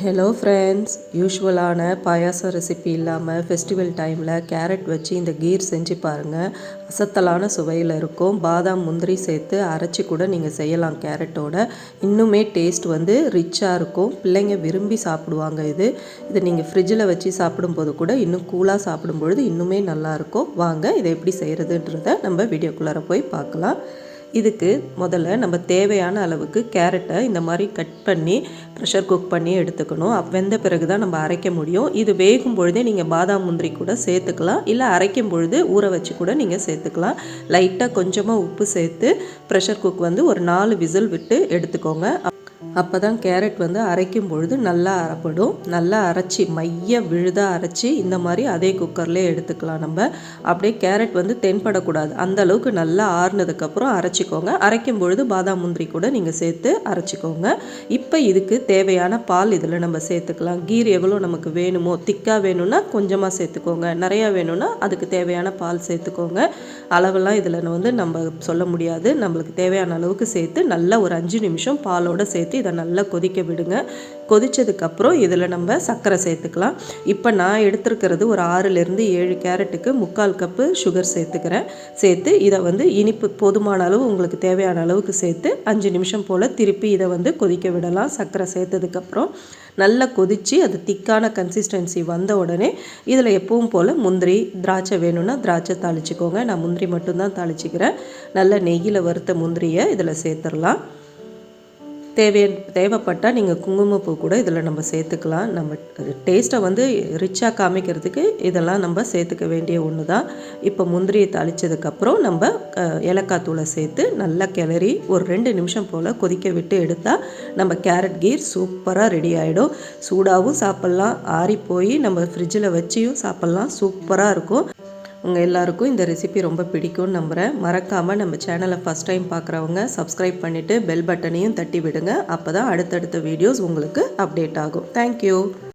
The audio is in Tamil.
ஹலோ ஃப்ரெண்ட்ஸ் யூஷுவலான பாயாசம் ரெசிபி இல்லாமல் ஃபெஸ்டிவல் டைமில் கேரட் வச்சு இந்த கீர் செஞ்சு பாருங்கள் அசத்தலான சுவையில் இருக்கும். பாதாம் முந்திரி சேர்த்து அரைச்சி கூட நீங்கள் செய்யலாம் கேரட்டோட இன்னுமே டேஸ்ட் வந்து ரிச்சாக இருக்கும். பிள்ளைங்க விரும்பி சாப்பிடுவாங்க இது. இதை நீங்கள் ஃப்ரிட்ஜில் வச்சு சாப்பிடும்போது கூட இன்னும் கூலாக சாப்பிடும்பொழுது இன்னுமே நல்லாயிருக்கும் வாங்க இதை எப்படி செய்கிறதுன்றத நம்ம வீடியோக்குள்ளார போய் பார்க்கலாம். இதுக்கு முதல்ல நம்ம தேவையான அளவுக்கு கேரட்டை இந்த மாதிரி கட் பண்ணி ப்ரெஷர் குக் பண்ணி எடுத்துக்கணும். அப் வெந்த பிறகு தான் நம்ம அரைக்க முடியும். இது வேகும் பொழுதே நீங்கள் பாதாம் முந்திரி கூட சேர்த்துக்கலாம். இல்லை அரைக்கும் பொழுது ஊற வச்சு கூட நீங்கள் சேர்த்துக்கலாம். லைட்டாக கொஞ்சமாக உப்பு சேர்த்து ப்ரெஷர் குக் வந்து ஒரு நாலு விசில் விட்டு எடுத்துக்கோங்க. அப்போ தான் கேரட் வந்து அரைக்கும் பொழுது நல்லா அரைப்படும். நல்லா அரைச்சி மைய விழுதாக அரைச்சி இந்த மாதிரி அதே குக்கர்லேயே எடுத்துக்கலாம் நம்ம. அப்படியே கேரட் வந்து தென்படக்கூடாது. அந்த அளவுக்கு நல்லா ஆறுனதுக்கப்புறம் அரைச்சிக்கோங்க. அரைக்கும் பொழுது பாதாம் முந்திரி கூட நீங்கள் சேர்த்து அரைச்சிக்கோங்க. இப்போ இதுக்கு தேவையான பால் இதில் நம்ம சேர்த்துக்கலாம். கீர் எவ்வளோ நமக்கு வேணுமோ திக்காக வேணும்னா கொஞ்சமாக சேர்த்துக்கோங்க. நிறையா வேணும்னா அதுக்கு தேவையான பால் சேர்த்துக்கோங்க. அளவெல்லாம் இதில் வந்து நம்ம சொல்ல முடியாது. நம்மளுக்கு தேவையான அளவுக்கு சேர்த்து நல்லா ஒரு அஞ்சு நிமிஷம் பாலோடு சேர்த்து இதை நல்லா கொதிக்க விடுங்க. கொதித்ததுக்கப்புறம் இதில் நம்ம சர்க்கரை சேர்த்துக்கலாம். இப்போ நான் எடுத்துருக்கிறது ஒரு ஆறுலேருந்து ஏழு கேரட்டுக்கு முக்கால் கப்பு சுகர் சேர்த்துக்கிறேன். சேர்த்து இதை வந்து இனிப்பு போதுமான அளவு உங்களுக்கு தேவையான அளவுக்கு சேர்த்து அஞ்சு நிமிஷம் போல் திருப்பி இதை வந்து கொதிக்க விடலாம். சர்க்கரை சேர்த்ததுக்கப்புறம் நல்லா கொதித்து அது திக்கான கன்சிஸ்டன்சி வந்த உடனே இதில் எப்பவும் போல் முந்திரி திராட்சை வேணும்னா திராட்சை தாளிச்சிக்கோங்க. நான் முந்திரி மட்டும்தான் தாளிச்சிக்கிறேன். நல்ல நெய்யில் வறுத்த முந்திரியை இதில் சேர்த்துடலாம். தேவைய தேவைப்பட்டால் நீங்கள் குங்குமப்பூ கூட இதில் நம்ம சேர்த்துக்கலாம். நம்ம டேஸ்ட்டை வந்து ரிச்சாக காமிக்கிறதுக்கு இதெல்லாம் நம்ம சேர்த்துக்க வேண்டிய ஒன்று தான் இப்போ முந்திரியை தாளித்ததுக்கப்புறம் நம்ம ஏலக்காய் தூளை சேர்த்து நல்லா கிளறி ஒரு ரெண்டு நிமிஷம் போல் கொதிக்க விட்டு எடுத்தால் நம்ம கேரட் கீர் சூப்பராக ரெடி ஆகிடும் சூடாகவும் சாப்பிட்லாம். ஆறி போய் நம்ம ஃப்ரிட்ஜில் வச்சியும் சாப்பிட்லாம். சூப்பராக இருக்கும். உங்கள் எல்லாருக்கும் இந்த ரெசிபி ரொம்ப பிடிக்கும்னு நம்புகிறேன் மறக்காமல் நம்ம சேனலை ஃபஸ்ட் டைம் பார்க்குறவங்க சப்ஸ்கிரைப் பண்ணிவிட்டு பெல் பட்டனையும் தட்டி விடுங்க. அப்போ தான் அடுத்தடுத்த வீடியோஸ் உங்களுக்கு அப்டேட் ஆகும். தேங்க்யூ